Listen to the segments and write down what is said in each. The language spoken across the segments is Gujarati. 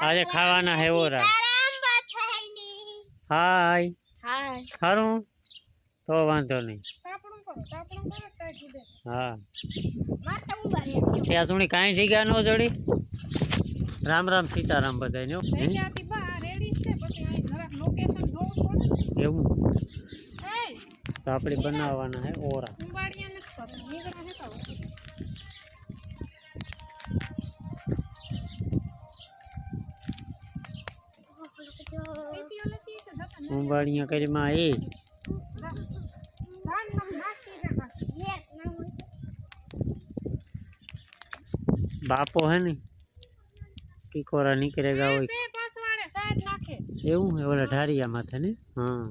આજે ખાવાના હે ઓરા. હાય. હાય સારું તો વાંધો નહીં. હા. ત્યાં સુધી કાંઈ જગ્યા ન જડી. રામ રામ સીતારામ બધાને હો. હે? જગ્યાથી બહાર રેડી છે પછી અહીં જરાક લોકેશન જોવું પડે એવું. એ તો આપણે બનાવવાના હે ઓરા. કુંભાળિયા નથી કરતા નીકળા છે તો પીપીઓ નથી કે જતા ને ઉંબાડિયા કરીમાં એ ધાન નમ નાખી દે પાછું. બાપો હે ને. એવું હે ઓલા ઢારિયા માથે ને? હા.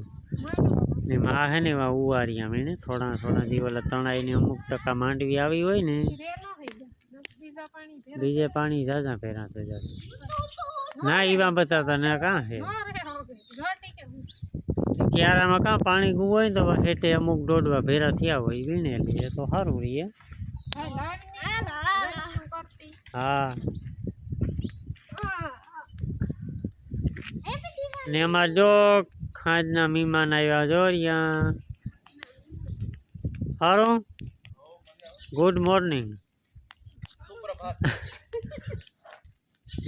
ને માં હે ને એવા ઉવારિયા મેં થોડા થોડા દી ઓલા તણાઈને અમુક ટકા માંડવી આવી હોય ને બીજા પાણી જાજા પહેરા તો જાતે ના એવા બતાવતા ને કાં હે? ક્યારામાં કાં પાણી ગું હોય ને તો હેઠે અમુક દોડવા ભેરા થયા હોય વીણેલી એ તો સારું રહીએ હા. ને અમાર જો ખાંજના મહેમાન આવ્યા જો અહીંયા. સારું ગુડ મોર્નિંગ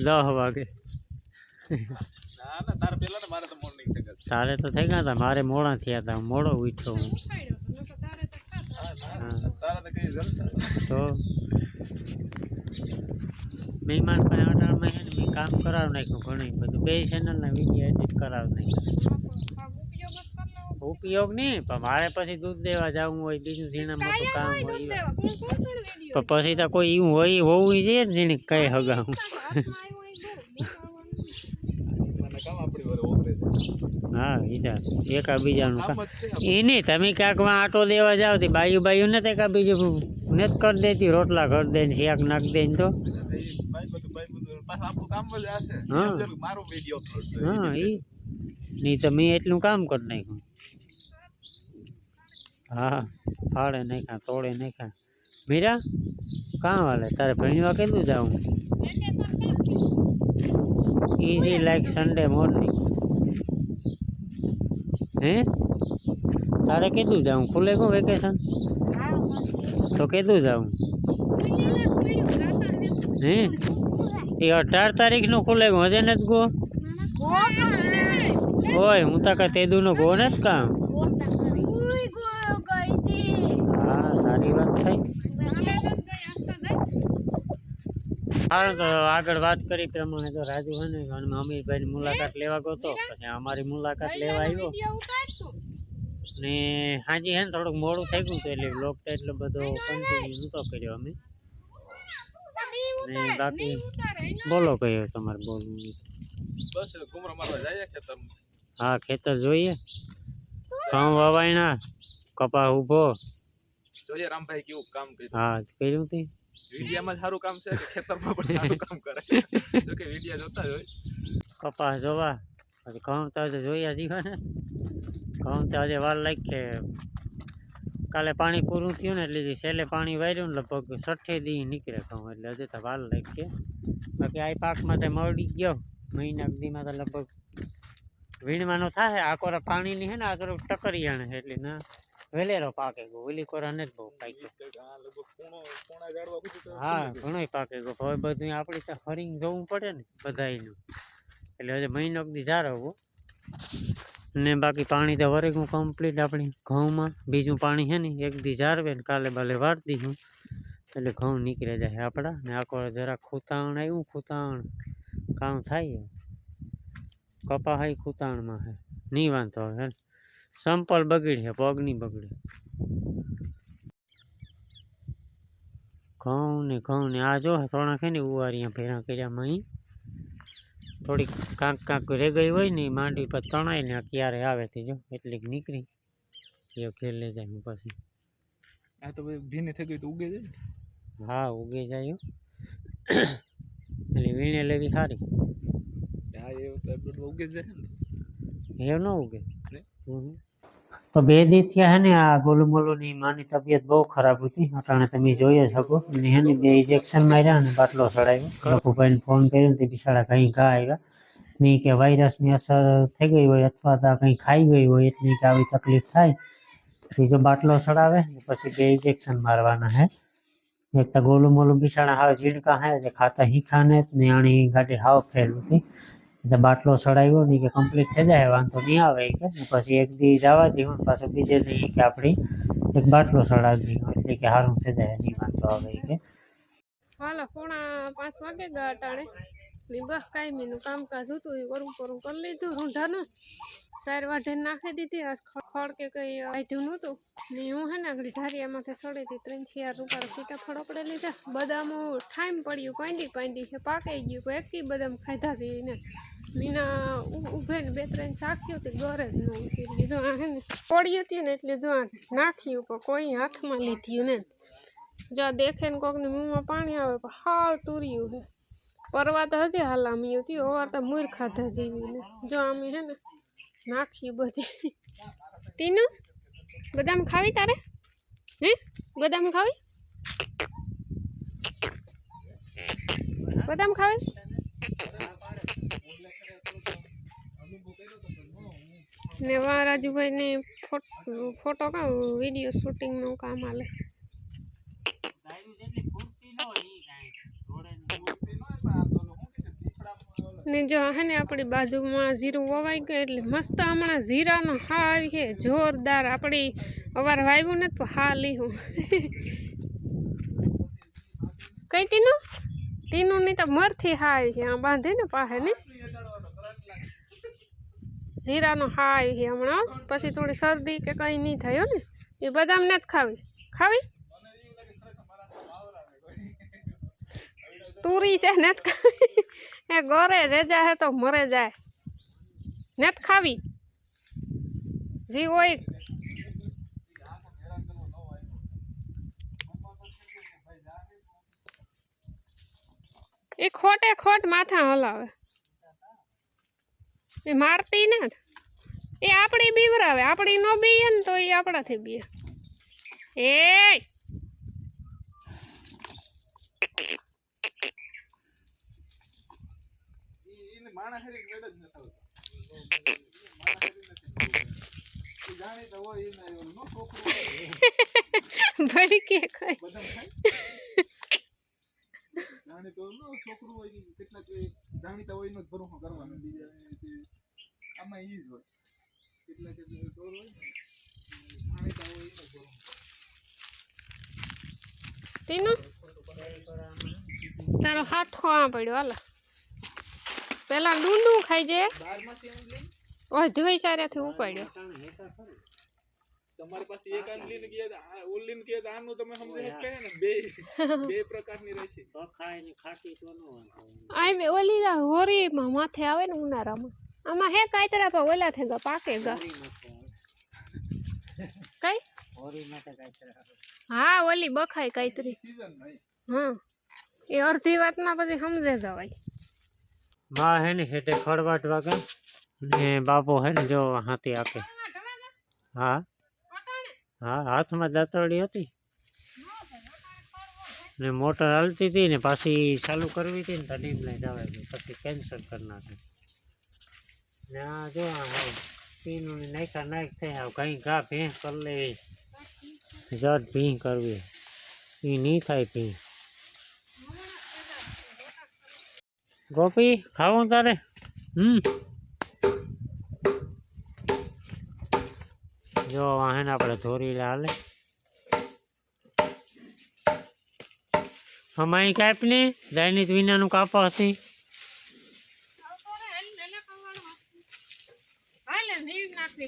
દસ વાગે તારે તો થઈ ગયા હતા મારે મોડા થયા હતા મોડો ઉઠ્યો હું. તો મહેમાન પાસે અઢારમાં છે ને મેં કામ કરાવી નાખ્યું ઘણી બધું. બે ચેનલના વીડિયો એડિટ કરાવી નાખ્યું. ઉપયોગ નહીં પણ મારે પછી દૂધ દેવા જવું હોય બીજું ઝીણા મોટું કામ હોય હોય દૂધ દેવા. કોણ કોણ કોણ વિડિયો પણ પછી તો કોઈ એવું હોય હોવું જોઈએ ને ઝીણી કઈ હગાવું. હા ઈજા એકા બીજાનું કામ એ નહીં તમે ક્યાંકમાં આટો દેવા જાઓ તે બાયું બાયું નથી એકાબીજું. બીજું નથી કરી દેતી રોટલા કરી દે ને શાક નાખી દે તો. હા. હા એ નહીં તો મેં એટલું કામ કરી નાખ્યું. હા ફાળે નાખ્યા તોડે નાખ્યા. મીરા કાં વાલે તારે ભણવા કેટલું જાવું? ઇઝી લાઈક સન્ડે મોર્નિંગ હે? તારે કેટલું જાવું? ખુલે કો વેકેશન હા, તો કેટલું જાવું. હે? એ અઢાર તારીખનું ખુલે હજે નથી ગો? ઓય, હું તો કાંઈ તેદુનો ગો નથી કામ હા, સારી વાત થઈ. સારું તો આગળ વાત કરી પ્રમાણે તો રાજુ હોય ને અમીરભાઈની મુલાકાત લેવા ગયો તો, પછી અમારી મુલાકાત લેવા આવ્યો. ને હાજી હે ને, થોડુંક મોડું થઈ ગયું હતું એટલે બ્લોગ તો એટલો બધો કન્ટિન્યુ નહોતો કર્યો અમે. ને બાકી બોલો કયો તમારે બોલવું. બસ ઘુમરા મારવા જાય ખેતર હા ખેતર જોઈએ. ઘઉં વવાયણા કપા ઊભો જોઈએ રામભાઈ કેવું કામ કર્યું. હા કર્યું તે. વિડિયામાં જ સારું કામ છે કે ખેતરમાં પણ સારું કામ કરે? જો કે વિડિયા જોતા જ હોય. કપાસ જોવા. પછી ઘઉં તો હજુ જોયા જીવા ને ઘઉં તો આજે વાર લાગી કે કાલે પાણી પૂરું થયું ને એટલે જે છેલ્લે પાણી વાર્યું ને લગભગ છઠ્ઠે દી નીકળે ઘઉં એટલે હજુ તો વાલ લાગી કે બાકી આ પાકમાં તો મળી ગયો. મહિના દીમાં તો લગભગ વીણવાનો થાય આ કોરા પાણીની હે ને આ ટકરી છે એટલે ના વેલેરો પાકે ગયો. ઓલી કોરા નથી બહુ પાક્યો હા, ઘણોય પાકે ગયો. હવે બધું આપણી તો હરિંગ જોવું પડે ને બધાયનું. એટલે હજી મહિનો દી જાળવવું ને બાકી પાણી તો વરેગું કમ્પ્લીટ આપણી ઘઉંમાં. બીજું પાણી છે ને, એક દી જાળવે ને કાલે બાલે વાર દીધું એટલે ઘઉં નીકળે જાય આપણા. ને આખો જરાક ખૂતાણ આવ્યું ખૂતાણ કામ થાય કપા hay ખૂતાણમાં હે. નહીં વાંધો હવે સંપલ બગડી છે પગ નહીં બગડે. ઘઉં ને ઘઉં ને આ જો થોડા છે ને ઉવારિયા ભેરા કર્યામાં અહીં થોડીક કાંક કાંક રહી ગઈ હોય ને માંડવી માંડી પર તણાય ને ક્યારે આવે તે જો એટલીક નીકળી એ ઘેર લઈ જાય હું પછી આ તો પછી ભીની થઈ ગઈ તો ઉગે જાય હા ઉગે જાય. એટલે વીણે લેવી સારી હા એ તો બધું ઉગે જાય ને હેવ ન ઉગે? હમ. તો બે દી થયા હે ને આ ગોલુ મોલુની માની તબિયત બહુ ખરાબ હતી. અટાણે તમે જોઈ જ શકો. અને હે ને બે ઇન્જેક્શન માર્યા અને બાટલો ચડાવ્યો લખુભાઈને ફોન કર્યો ને તે બિચારા કંઈ ઘા આવ્યા. નહીં કે વાયરસની અસર થઈ ગઈ હોય અથવા તો કંઈ ખાઈ ગઈ હોય એટલે કે આવી તકલીફ થાય. ત્રીજો બાટલો ચડાવે ને પછી બે ઇન્જેક્શન મારવાના હે. એક તો ગોલું મોલું બિચારા હાવ ઝીણકા હે જે ખાતા હીખા ને ને આણી ગાડી હાવ ફેલ હતી. એટલે બાટલો સડાવ્યો ને કે કમ્પ્લીટ થઈ જાય, વાંધો નહીં આવે કે. પછી એક દી જવા ને પાછો બીજે દી કે આપણી એક બાટલો સડાવી દઈએ. એટલે કે સારું થઈ જાય, નહીં વાંધો આવે કે. હાલો, પોણા પાંચ વાગે ગયા અટાણે. ને બસ કાયમીનું કામકાજ હતું, એ કરું કરું કરી લીધું, રૂંઢાનું. સાર વાઢે નાખી દીધી આ ખડ કે કંઈ વાઢ્યું નહોતું. ને હું હે ને આગળ ધારિયામાંથી સડી હતી ત્રણ ચાર સીટા સીતાફળ આપણે લીધા. બદામ ઠાઈમ પડ્યું, પાંડી પાંડી છે, પાકાઈ ગયું, કોઈ એકી બદામ ખાધા છે એને. મીના ઉભે ને બે ત્રણ શાખ્યું હતી ઘરે જ ન ઉતરી જો આ હે ને પડી હતી ને એટલે જો નાખ્યું પણ કોઈ હાથમાં લીધ્યું ને જો દેખે ને કોકની મૂંમાં પાણી આવે, પણ હાવ તુર્યું છે પરવા તો હજી હાલામી હતી ઓવાર તો મૂર ખાધા જેવી ને જો આમ હે ને નાખ્યું બધી. ટીનું, બદામ ખાવી તારે? હે? બદામ ખાવી? બદામ ખાવી? ને વા રાજુભાઈ ને ફોટો કા, વીડિયો શૂટિંગનું કામ આલે. ને જો હે ને આપણી બાજુમાં જીરું વવાઈ ગયું એટલે મસ્ત હમણાં જીરાનો હા આવી છે, જોરદાર આપણી અવાર વાવ્યું ને તો હા. લીહું કઈ ટીનું? ટીનું ની તો મરથી હા આવી છે બાંધે ને પાસે ને? જીરાનો હા આવી છે હમણાં પછી થોડી શરદી કે કંઈ નહીં થયું ને, એ બદામ નથી ખાવી. ખાવી? તુરી છે, નથી ખાવી. એ ગોરે રેજા હે તો મરે જાય. નથી ખાવી. જી હોય. એ ખોટે ખોટ માથા હલાવે. એ મારતી ને એ આપણી બીવરાવે. આપણી નો બીએ ને તો એ આપણાથી બીએ. એ માણસ હારે મેળ જ નથી. આવતો. જાણીતા હોય એને નો છોકરું હોય, કે કઈ. જાણીતો નો છોકરું હોય કેટલાક જાણીતા હોય એનો જ કરવાનો. બીજા આમાં ઈ જ હોય. કેટલાક એ હોય ને, જાણીતા હોય એનો જ તારો હાથો આ પડ્યો હાલો. પેલા ડુંડું ખાઈ જે. અધવાઈ સાર્યાથી ઉપાડ્યો. તમારી પાસે એક આંડ લઈને ગયા આ કે આનું તમે સમજો કહે ને બે બે પ્રકારની રહે છે. આઈ મે ઓલી ના હોરીમાં માથે આવે ને ઉનાળામાં. આમાં હે કાતરા પર ઓલા થે ગા પાકે ગા. કઈ? હા ઓલી બખાય કાયતરી સીઝન હા. એ અડધી વાતમાં પછી સમજે જવાય. માં હે ને હેઠે ખડવાટ વાગે ને બાપો હે ને જો હાથી આપે હા? હા, હાથમાં દાંતરડી હતી. ને મોટર હાલતી હતી ને પાછી ચાલુ કરવી હતી ને તો ડીમ લઈ આવે પછી કેન્સલ કરી નાખે. ને આ જો પીનું નાખ્યા નાખ થઈ કઈ ઘા ભીં કરી લેવી જટ ભીં કરવી. એ નહીં થાય ભીં ગોપી, ખાવું તારે? હમ. જો, વાહન આપણે ધોરી લાલે અમારી કાપને દૈનિક વિનાનું કાપા હતી. નાખવી